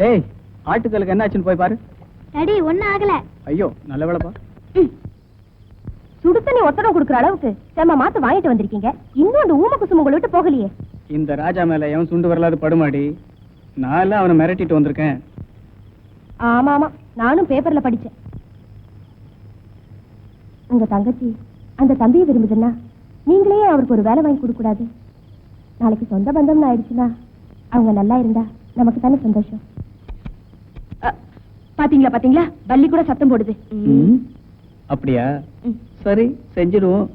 டேய் ஆட்டுக்களுக்கு என்னாச்சுன்னு போய் பாரு. டாடி ஒன்னும் ஆகல. ஐயோ நல்ல வேலைப்பா சுடு தண்ணி ஒத்தடம் கொடுக்குற அளவுக்கு செம்ம மாத்து வாங்கிட்டு வந்திருக்கீங்க. இன்னும் அந்த ஊம குசும் உங்களை விட்டு போகலையே. இந்த ராஜா மேல எவன் சுண்டு வரலாது படுமாடி. நான் அவனை மிரட்டிட்டு வந்திருக்கேன். ஆமா ஆமா நானும் பேப்பர்ல படிச்சேன். உங்க தங்கச்சி அந்த தம்பியை விரும்புதுன்னா நீங்களே அவருக்கு ஒரு வேலை வாங்கி கொடுக்க கூடாது நாளைக்கு சொந்த பந்தம்னு ஆயிடுச்சுன்னா அவங்க நல்லா இருந்தா நமக்கு தானே சந்தோஷம். பாத்தீங்களா பாத்தீங்களா? பல்லி கூட சத்தம் போடுது. ம், அப்படியா? சரி செஞ்சிடுவோம்.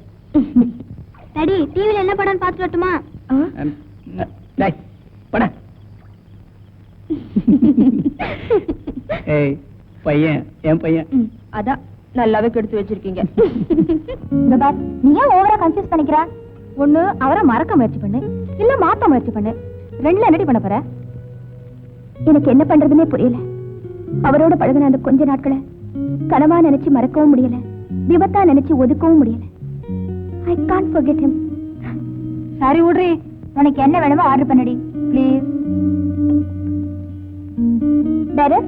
டாடி டிவில என்ன படம் பார்த்துட்டு வரட்டுமா டேய் பட. ஏய் பையன் என் பையன். அதான் நல்லாவே கெடுத்து வச்சிருக்கீங்க. இந்த பார் நீ ஏன் ஓவரா கன்ஃபியூஸ் பண்ணிக்கிற? ஒண்ணு அவரை மறக்க முயற்சி பண்ணு இல்ல மாத்த முயற்சி பண்ணு. ரெண்டுல என்னடி பண்ண போற? எனக்கு என்ன பண்றதுனே புரியல. அவரோட பழகுன அந்த கொஞ்ச நாட்களை கனவா நினைச்சு மறக்கவும் முடியல. விபத்தா நினைச்சு ஒதுக்கவும் முடியல. I can't forget him. சரி விடுறி. உனக்கு என்ன வேணுமோ ஆர்டர் பண்ணடி. ப்ளீஸ் வேற?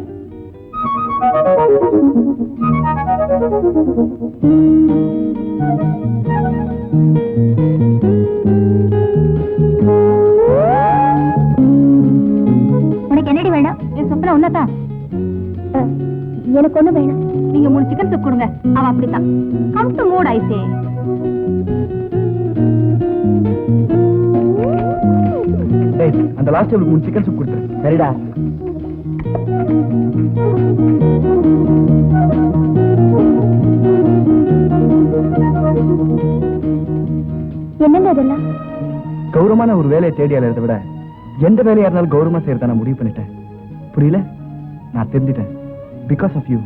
உனக்கு சொப்பன எனக்கு ஒண்ணு வேணும். நீங்க மூணு சிக்கன் சூப் கொடுங்க. அவன் அப்படித்தான். கம் டு மூட் ஐசே டேய் அந்த லாஸ்ட் டேபிளுக்கு மூணு சிக்கன் சூப் கொடுத்துரு. சரிடா. என்னங்க இதெல்லாம்? கௌரவமான ஒரு வேலையை தேடி அலையறதை விட எந்த வேலையா இருந்தாலும் கௌரவமா செய்யறத நான் முடிவு பண்ணிட்டேன். புரியல? நான் தெரிஞ்சிட்டேன். பிகாஸ் ஆஃப் யூ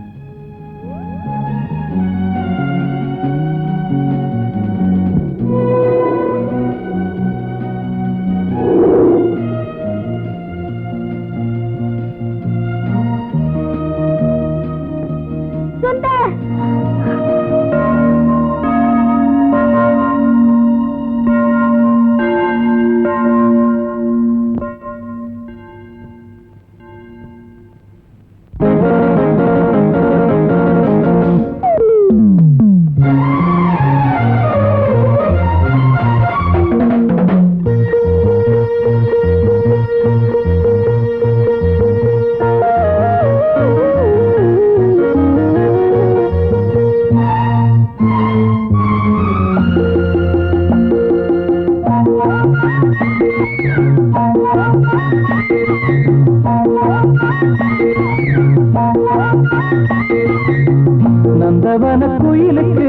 நந்தவன கோயிலுக்கு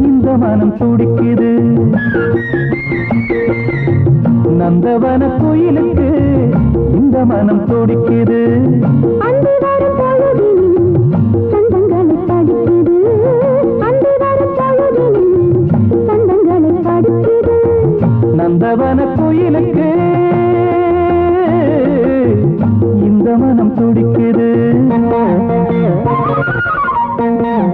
இந்த மனம் துடிக்குது. நந்தவன கோயிலுக்கு இந்த மனம் துடிக்குது. நந்தவன கோயிலுக்கு இந்த மனம் துடிக்குது. மலரை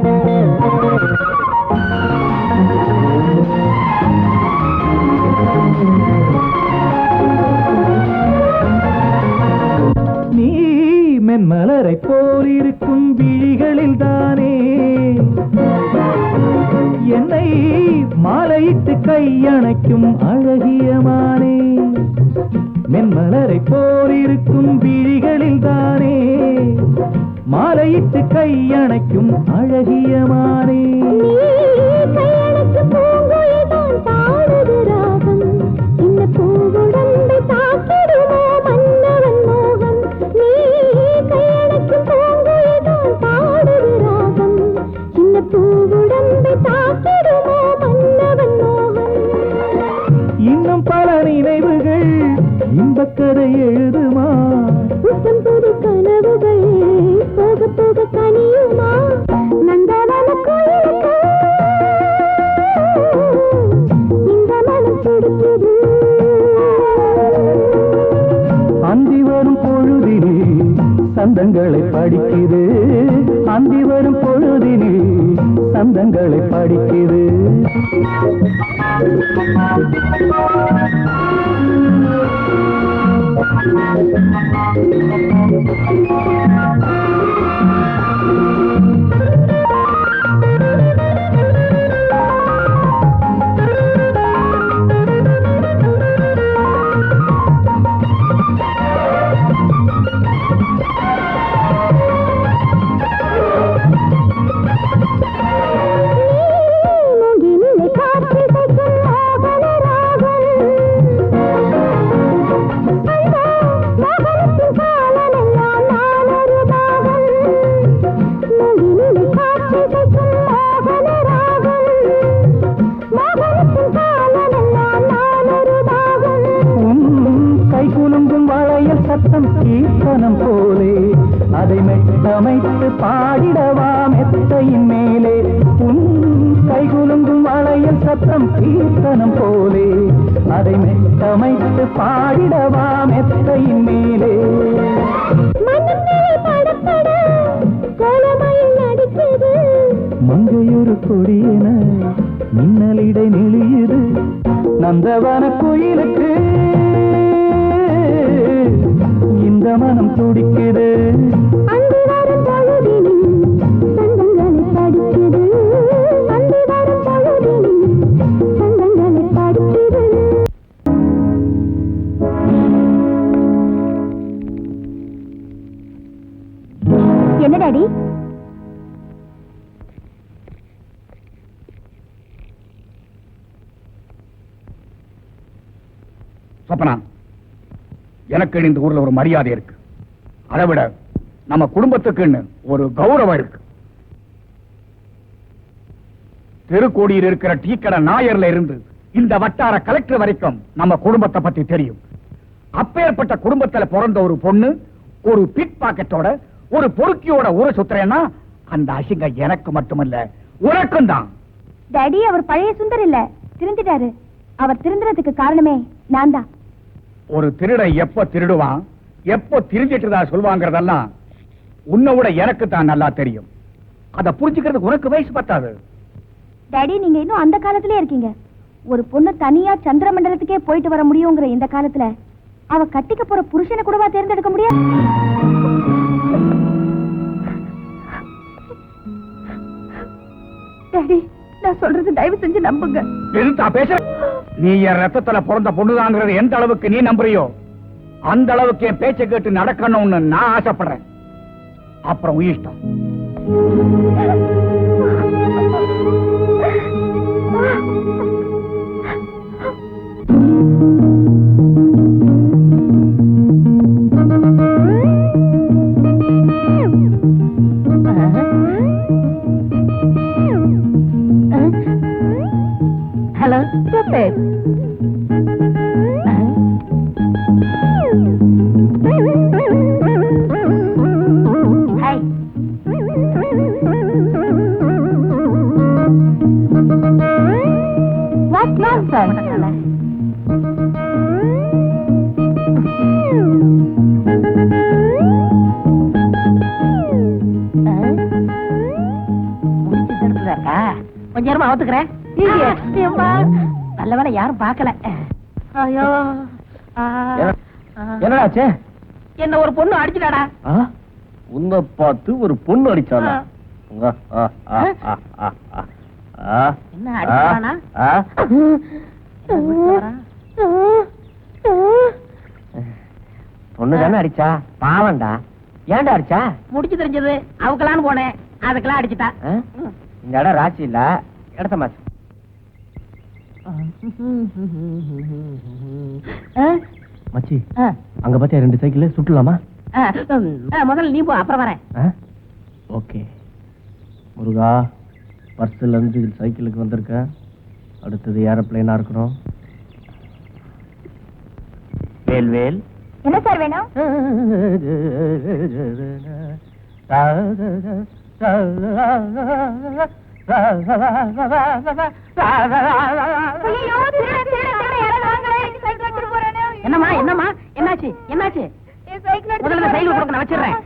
மென்மலரை போல் இருக்கும் விழிகளில் தானே. என்னை மாலையிட்டு கையணைக்கும் அழகிய மானே. மென்மலரை போல் இருக்கும் விழிகளில் தானே. மாலையிட்டு கையணைக்கும் அழகிய மானே. Thank you. மெட்டமைத்து பாடிடவா மெத்தையின் மேலே? உன் கை குலுங்கும் வளையல் சத்தம் கீர்த்தனம் போலே. அதை மெட்டமைத்து பாடிடவா மெத்தையின் மேலே. மங்கையொரு கொடியென மின்னலிடை நெளியுது. நந்தவன குயிலுக்கு இந்த மனம் துடிக்குது. என்ன டாடி? சொப்பனா எனக்கு இந்த ஊர்ல ஒரு மரியாதை இருக்கு. அதை விட நம்ம குடும்பத்துக்குன்னு ஒரு கௌரவம் இருக்கு. திருக்கோடியில் இருக்கிற டீ கடை நாயர்ல இருந்து இந்த வட்டார கலெக்டர் வரைக்கும் நம்ம குடும்பத்தை பத்தி தெரியும். அப்பேற்பட்ட குடும்பத்துல பிறந்த ஒரு பொண்ணு ஒரு பிக் பாக்கெட்டோட ஒரு பொறுக்கியோட ஊரை சுத்துறேன்னா அந்த அசிங்க எனக்கு மட்டுமல்ல உனக்கும் தான் டாடி அவர் பழைய சுந்தர் இல்ல. திருந்திட்டாரு. அவர் திருந்துறதுக்கு காரணமே நான் தான் ஒரு திருடன் எப்ப திருடுவான்? எப்போ திருந்திட்டுதா சொல்வாங்கறதெல்லாம் உன்னை விட எனக்கு தான் நல்லா தெரியும். அத புரிஞ்சுக்கிறதுக்கு உனக்கு வயசு பத்தாது. டாடி நீங்க இன்னும் அந்த காலத்திலே இருக்கீங்க. ஒரு பொண்ணு தனியா சந்திர மண்டலத்துக்கே போயிட்டு வர முடியுங்கிற இந்த காலத்துல அவ கட்டிக்க போற புருஷனை கூடவா தேர்ந்தெடுக்க முடியும்? டாடி நான் சொல்றது தயவு செஞ்சு நம்புங்க. எதுத்தா பேசுற நீ என் ரத்தத்துல பிறந்த பொண்ணுதாங்கிறது எந்த அளவுக்கு நீ நம்புறியோ அந்த அளவுக்கு என் பேச்சை கேட்டு நடக்கணும்னு நான் ஆசைப்படுறேன். அப்புறம் உன் இஷ்டம். ஹலோ நான்சென்ஸ் கொஞ்ச நேரமா அவுத்துக்கிறேன் நல்ல வேலை யாரும் பார்க்கல ஐயோ. என்னடாச்சே? என்ன ஒரு பொண்ணு அடிச்சுட்டாடா? உன்னை பார்த்து ஒரு பொண்ணு அடிச்சானா என்ன அடிச்சானா பொண்ணு தானே அடிச்சா? பாவண்டா ஏன்டா அடிச்சா? முடிச்சு தெரிஞ்சது. அவக்கலான்னு போனேன். அதுக்கெல்லாம் அடிச்சுட்டா? இந்த இடம் ராசி இல்ல. இடத்த மாச்சு மச்சி அங்க பாத்தியா ரெண்டு சைக்கிள்? சுட்டலாமா? முதல்ல நீ போ அப்புறம் வரேன். ஓகே. முருகா பர்ஸ்ல இருந்து சைக்கிளுக்கு வந்திருக்கேன் அடுத்தது ஏரோப்ளேனா இருக்கணும். வேல் வேல். என்ன சார் வேணும்? என்னம்மா என்னம்மா? என்னாச்சு? என்னாச்சு? முதல்ல சைக்கிள் கொடுக்க நான் வச்சிடுறேன்.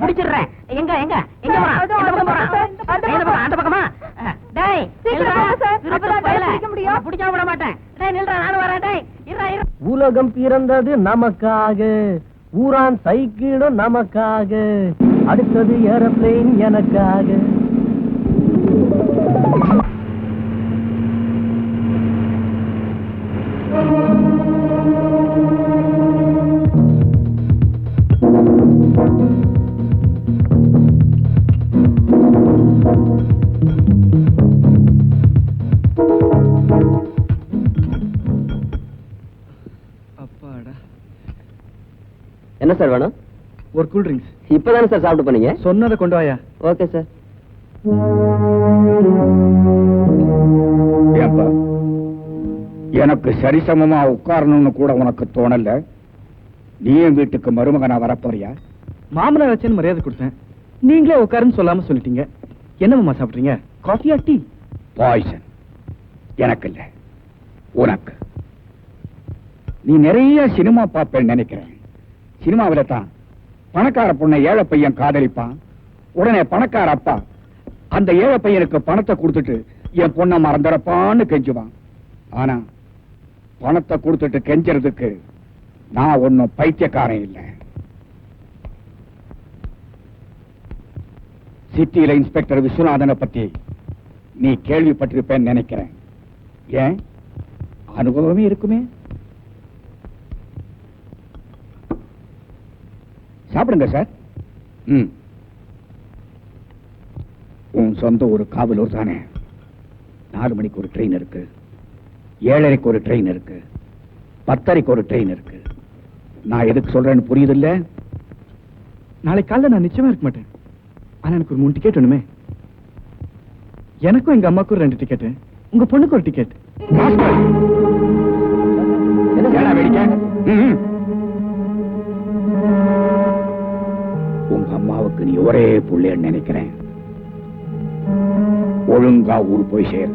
புடிச்சிடுறேன். எங்க எங்க? எங்க போறான் பக்கம் போறான் பக்கம் அந்த பக்கமா. டேய் பிடிக்காம விட மாட்டேன். டேய் நில்றா வரேன். டேய் உலகம் பிறந்தது நமக்காக. ஊரான் சைக்கிளும் நமக்காக. அடுத்தது ஏரோப்ளேன் எனக்காக. என்ன சார் வேணும்? ஒரு கூல் ட்ரிங்க்ஸ் இப்பதானே சார் சாப்பிட்டு போனீங்க? சொன்னதை கொண்டு வாயா. Okay sir. ஏன்பா எனக்கு சரிசமமா உட்காரணும்னு கூட உனக்கு தோணல. நீ என் வீட்டுக்கு மருமகனா வரப்போறியா? மாமனார் வச்சேன்னு மரியாதை கொடுத்தேன். நீங்களே உட்காருன்னு சொல்லாம சொல்லிட்டீங்க. என்ன மாமா சாப்பிட்றீங்க? காஃபியா டீ பாய்சன் எனக்கு இல்ல உனக்கு. நீ நிறைய சினிமா பார்ப்பேன்னு நினைக்கிறேன். சினிமாவில தான் பணக்கார பொண்ணை ஏழை பையன் காதலிப்பான். உடனே பணக்கார அப்பா அந்த ஏழை பையனுக்கு பணத்தை கொடுத்துட்டு என் பொண்ணை மறந்துடப்பான்னு கெஞ்சுவான். ஆனா பணத்தை கொடுத்துட்டு கெஞ்சறதுக்கு நான் ஒன்னும் பைத்தியக்காரன் இல்லை. சிட்டியில இன்ஸ்பெக்டர் விஸ்வநாதனை பத்தி நீ கேள்விப்பட்டிருப்பேன்னு நினைக்கிறேன். ஏன்? அனுபவமே இருக்குமே. சாப்பிடுங்க சார். ம். உன் சொந்த ஒரு காவலூர் தானே. நாலு மணிக்கு ஒரு ட்ரெயின் இருக்கு. ஏழரைக்கு ஒரு ட்ரெயின் இருக்கு. பத்தரைக்கு ஒரு ட்ரெயின் இருக்கு. நான் எதுக்கு சொல்றேன்னு புரியுதில்ல? நாளைக்கு காலைல நான் நிச்சயமா இருக்க மாட்டேன். ஆனா எனக்கு ஒரு மூணு டிக்கெட் வேணுமே. எனக்கும் எங்க அம்மாக்கும் ரெண்டு டிக்கெட் உங்க பொண்ணுக்கு ஒரு டிக்கெட் ஏடா வேடிக்கை? அம்மாவுக்கு நீ ஒரே பிள்ளைன்னு நினைக்கிறேன். ஒழுங்கா ஊர் போய் சேர்.